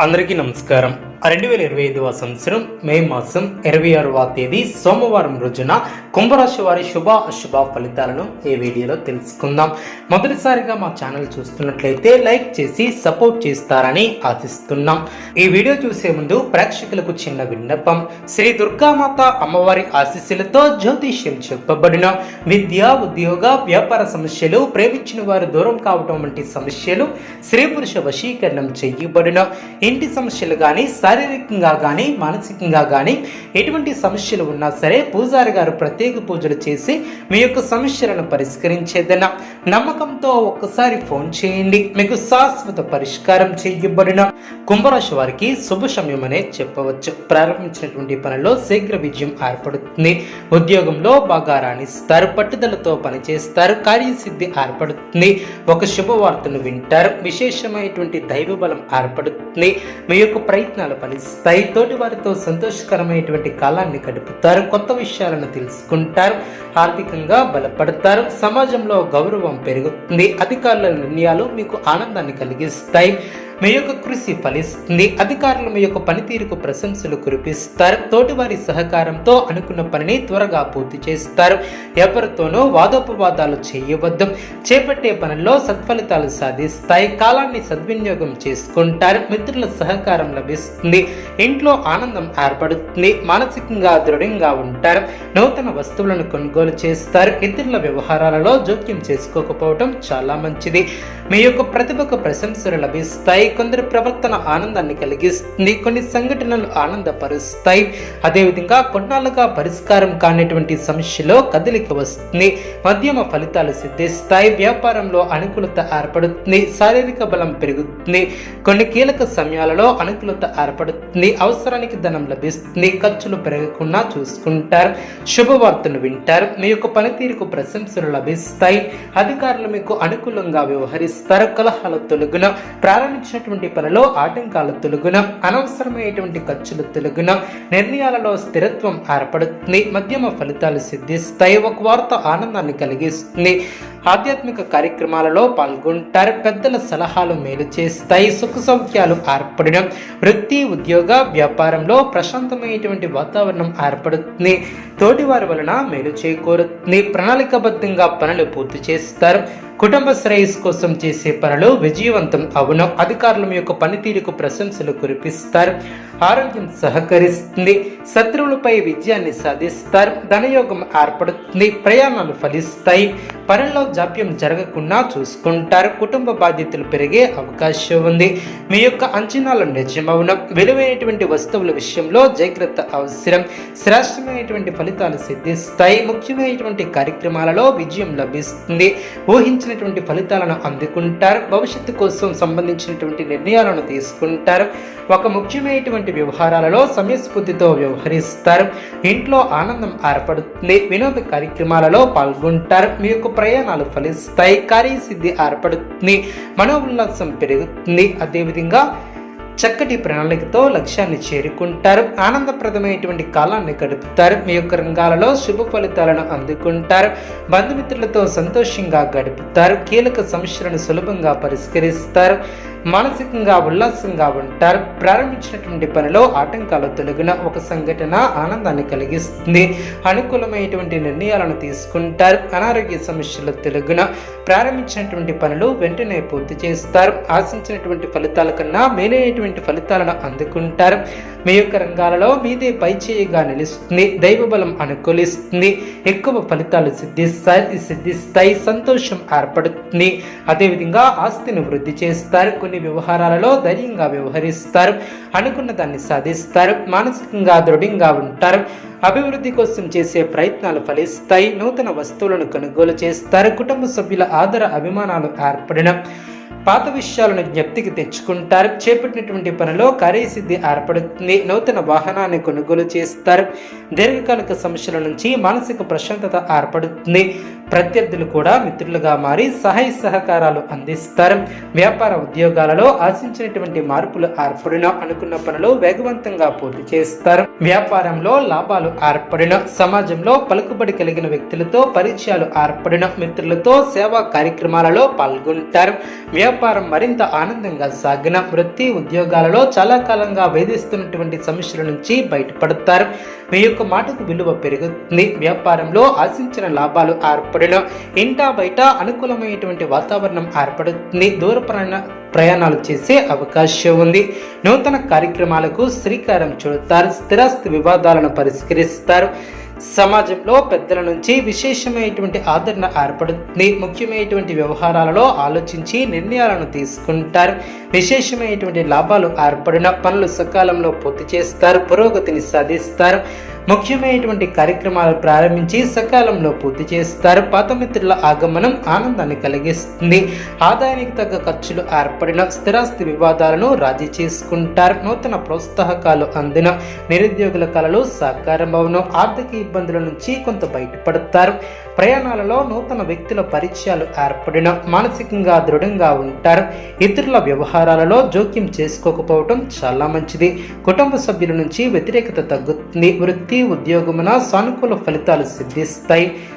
అందరికీ నమస్కారం. రెండు వేల ఇరవై ఐదవ సంవత్సరం మే మాసం ఇరవై ఆరవ తేదీ సోమవారం రోజున కుంభరాశి వారి శుభ అశుభ ఫలితాలను ఈ వీడియోలో తెలుసుకుందాం. మొదటిసారిగా మా ఛానల్ చూస్తున్నట్లయితే లైక్ చేసి సపోర్ట్ చేస్తారని ఆశిస్తున్నాం. ఈ వీడియో చూసే ముందు ప్రేక్షకులకు చిన్న విన్నపం. శ్రీ దుర్గామాత అమ్మవారి ఆశీస్సులతో జ్యోతిష్యం చెప్పబడిన విద్య ఉద్యోగ వ్యాపార సమస్యలు ప్రేమించిన వారు దూరం కావటం వంటి సమస్యలు స్త్రీ పురుష వశీకరణం చేయబడిన ఇంటి సమస్యలు కానీ శారీరకంగా కానీ మానసికంగా కానీ ఎటువంటి సమస్యలు ఉన్నా సరే పూజారి గారు ప్రత్యేక పూజలు చేసి మీ యొక్క సమస్యలను పరిష్కరించేదన. నమ్మకంతో ఒక్కసారి ఫోన్ చేయండి. మీకు శాశ్వత పరిష్కారం చేయబడిన కుంభరాశి వారికి శుభ సమయమనే చెప్పవచ్చు. ప్రారంభించినటువంటి పనిలో శీఘ్ర విజయం ఏర్పడుతుంది. ఉద్యోగంలో బాగా రాణిస్తారు. పట్టుదలతో పనిచేస్తారు. కార్యసిద్ధి ఏర్పడుతుంది. ఒక శుభవార్తను వింటారు. విశేషమైనటువంటి దైవ బలం ఏర్పడుతుంది. మీ యొక్క ప్రయత్నాలు ఫలిస్తాయి తోటి వారితో సంతోషకరమైనటువంటి కాలాన్ని గడుపుతారు కొత్త విషయాలను తెలుసుకుంటారు ఆర్థికంగా బలపడతారు సమాజంలో గౌరవం పెరుగుతుంది అధికారుల నిర్ణయాలు మీకు ఆనందాన్ని కలిగిస్తాయి. మీ యొక్క కృషి ఫలిస్తుంది. అధికారులు మీ యొక్క పనితీరుకు ప్రశంసలు కురిపిస్తారు. తోటివారి సహకారంతో అనుకున్న పనిని త్వరగా పూర్తి చేస్తారు. ఎవరితోనూ వాదోపవాదాలు చేయవద్దు. చేపట్టే పనుల్లో సత్ఫలితాలు సాధిస్తాయి. కాలాన్ని సద్వినియోగం చేసుకుంటారు. మిత్రుల సహకారం లభిస్తుంది. ఇంట్లో ఆనందం ఏర్పడుతుంది. మానసికంగా దృఢంగా ఉంటారు. నూతన వస్తువులను కొనుగోలు చేస్తారు. ఇతరుల వ్యవహారాలలో జోక్యం చేసుకోకపోవటం చాలా మంచిది. మీ యొక్క ప్రతిభకు ప్రశంసలు లభిస్తాయి. మరికొందరి ప్రవర్తన ఆనందాన్ని కలిగిస్తుంది. కొన్ని సంఘటనలు ఆనందపరుస్తాయి. అదేవిధంగా కొన్నాళ్ళుగా పరిష్కారం కానిటువంటి సమస్యలో కదలిక వస్తుంది. మధ్యమ ఫలితాలు సిద్ధిస్తాయి. వ్యాపారంలో అనుకూలత ఏర్పడుతుంది. శారీరక బలం పెరుగుతుంది. కొన్ని కీలక సమయాలలో అనుకూలత ఏర్పడుతుంది. అవసరానికి ధనం లభిస్తుంది. ఖర్చులు పెరగకుండా చూసుకుంటారు. శుభవార్తను వింటారు. మీ యొక్క పనితీరుకు ప్రశంసలు లభిస్తాయి. అధికారులు మీకు అనుకూలంగా వ్యవహరిస్తారు. కలహాల తొలగున. ప్రారంభించినటువంటి పనిలో ఆటంకాలు తొలగున అనవసరమైనటువంటి ఖర్చులు తొలగున నిర్ణయాలలో స్థిరత్వం ఏర్పడుతుంది మధ్యమ ఫలితాలు సిద్ధిస్తాయి ఒక వార్త ఆనందాన్ని కలిగిస్తుంది. ఆధ్యాత్మిక కార్యక్రమాలలో పాల్గొంటారు పెద్దల సలహాలు మేలు చేస్తాయి సుఖ సౌఖ్యాలు ఏర్పడడం వృత్తి ఉద్యోగ వ్యాపారంలో ప్రశాంతమైనటువంటి వాతావరణం ఏర్పడుతుంది. తోటివారి వలన మేలు చేకూరుతుంది ప్రణాళికబద్ధంగా పనులు పూర్తి చేస్తారు కుటుంబ శ్రేయస్ కోసం చేసే పనులు విజయవంతం అవును. అధికారులు మీ యొక్క పనితీరుకు ప్రశంసలు కురిపిస్తారు. ఆరోగ్యం సహకరిస్తుంది శత్రువులపై విజయాన్ని సాధిస్తారు ధనయోగం ఏర్పడుతుంది ప్రయాణాలు ఫలిస్తాయి పనుల్లో జాప్యం జరగకుండా చూసుకుంటారు కుటుంబ బాధ్యతలు పెరిగే అవకాశం ఉంది. మీ యొక్క అంచనాలు నిజమవును. విలువైనటువంటి వస్తువుల విషయంలో జాగ్రత్త అవసరం. శ్రేష్టమైనటువంటి ఫలితాలు సిద్ధిస్తాయి. ముఖ్యమైనటువంటి కార్యక్రమాలలో విజయం లభిస్తుంది. ఊహించినటువంటి ఫలితాలను అందుకుంటారు. భవిష్యత్తు కోసం సంబంధించినటువంటి నిర్ణయాలను తీసుకుంటారు. ఒక ముఖ్యమైనటువంటి వ్యవహారాలలో సమయస్ఫూర్తితో వ్యవహరిస్తారు. ఇంట్లో ఆనందం ఏర్పడుతుంది. వినోద కార్యక్రమాలలో పాల్గొంటారు. మీ యొక్క ప్రయాణాలు ఫలిస్తాయి. కార్యసిద్ధి ఏర్పడుతుంది. మనోల్లాసం పెరుగుతుంది. అదేవిధంగా చక్కటి ప్రణాళికతో లక్ష్యాన్ని చేరుకుంటారు. ఆనందప్రదమైనటువంటి కాలాన్ని గడుపుతారు. మీ యొక్క రంగాలలో శుభ ఫలితాలను అందుకుంటారు. బంధుమిత్రులతో సంతోషంగా గడుపుతారు. కీలక సమస్యలను సులభంగా పరిష్కరిస్తారు. మానసికంగా ఉల్లాసంగా ఉంటారు. ప్రారంభించినటువంటి పనిలో ఆటంకాలు తొలగిన ఒక సంఘటన ఆనందాన్ని కలిగిస్తుంది. అనుకూలమైనటువంటి నిర్ణయాలను తీసుకుంటారు. అనారోగ్య సమస్యలు తొలగిన ప్రారంభించినటువంటి పనులు వెంటనే పూర్తి చేస్తారు. ఆశించినటువంటి ఫలితాల కన్నా మేలైనటువంటి ఫలితాలను అందుకుంటారు. మీ యొక్క రంగాలలో మీదే పైచేయిగా నిలుస్తుంది. దైవ బలం అనుకూలిస్తుంది. ఎక్కువ ఫలితాలు సిద్ధిస్తాయి సిద్ధిస్తాయి. సంతోషం ఏర్పడుతుంది. అదేవిధంగా ఆస్తిని వృద్ధి చేస్తారు. కొన్ని వ్యవహారాలలో ధైర్యంగా వ్యవహరిస్తారు అనుకున్న దాన్ని సాధిస్తారు మానసికంగా దృఢంగా ఉంటారు అభివృద్ధి కోసం చేసే ప్రయత్నాలు ఫలిస్తాయి నూతన వస్తువులను కొనుగోలు చేస్తారు కుటుంబ సభ్యుల ఆదర అభిమానాలు ఏర్పడిన పాత విషయాలను జ్ఞప్తికి తెచ్చుకుంటారు. చేపట్టినటువంటి పనిలో కార్యసిద్ధి ఏర్పడుతుంది. నూతన వాహనాన్ని కొనుగోలు చేస్తారు. దీర్ఘకాలిక సమస్యల నుంచి మానసిక ప్రశాంతత ఏర్పడుతుంది. ప్రత్యర్థులు కూడా మిత్రులుగా మారి సహాయ సహకారాలు అందిస్తారు. వ్యాపార ఉద్యోగాలలో ఆశించినటువంటి మార్పులు ఏర్పడిన అనుకున్న పనులు వేగవంతంగా పూర్తి చేస్తారు. వ్యాపారంలో లాభాలు ఏర్పడిన. సమాజంలో పలుకుబడి కలిగిన వ్యక్తులతో పరిచయాలు ఏర్పడిన. మిత్రులతో సేవా కార్యక్రమాలలో పాల్గొంటారు. వ్యాపార వ్యాపారం మరింత ఆనందంగా సాగిన వృత్తి ఉద్యోగాలలో చాలా కాలంగా వేధిస్తున్నటువంటి సమస్యల నుంచి బయటపడతారు. మీ యొక్క మాటకు విలువ పెరుగుతుంది. వ్యాపారంలో ఆశించిన లాభాలు ఏర్పడిన ఇంటా బయట అనుకూలమైనటువంటి వాతావరణం ఏర్పడుతుంది. దూర ప్రయాణ ప్రయాణాలు చేసే అవకాశం ఉంది. నూతన కార్యక్రమాలకు శ్రీకారం చుడతారు. స్థిరాస్తి వివాదాలను పరిష్కరిస్తారు. సమాజంలో పెద్దల నుంచి విశేషమైనటువంటి ఆదరణ ఏర్పడుతుంది. ముఖ్యమైనటువంటి వ్యవహారాలలో ఆలోచించి నిర్ణయాలను తీసుకుంటారు. విశేషమైనటువంటి లాభాలు ఏర్పడిన పనులు సకాలంలో పూర్తి చేస్తారు. పురోగతిని సాధిస్తారు. ముఖ్యమైనటువంటి కార్యక్రమాలు ప్రారంభించి సకాలంలో పూర్తి చేస్తారు. పాతమిత్రుల ఆగమనం ఆనందాన్ని కలిగిస్తుంది. ఆదాయానికి తగ్గ ఖర్చులు ఏర్పడిన స్థిరాస్తి వివాదాలను రాజీ చేసుకుంటారు. నూతన ప్రోత్సాహకాలు అందిన నిరుద్యోగుల కళలు సాకారం అవును. ఆర్థిక ఇబ్బందుల నుంచి కొంత బయటపడతారు. ప్రయాణాలలో నూతన వ్యక్తుల పరిచయాలు ఏర్పడిన మానసికంగా దృఢంగా ఉంటారు. ఇతరుల వ్యవహారాలలో జోక్యం చేసుకోకపోవటం చాలా మంచిది. కుటుంబ సభ్యుల నుంచి వ్యతిరేకత తగ్గుతుంది. వృత్తి ఉద్యోగమున సానుకూల ఫలితాలు సిద్ధిస్తాయి.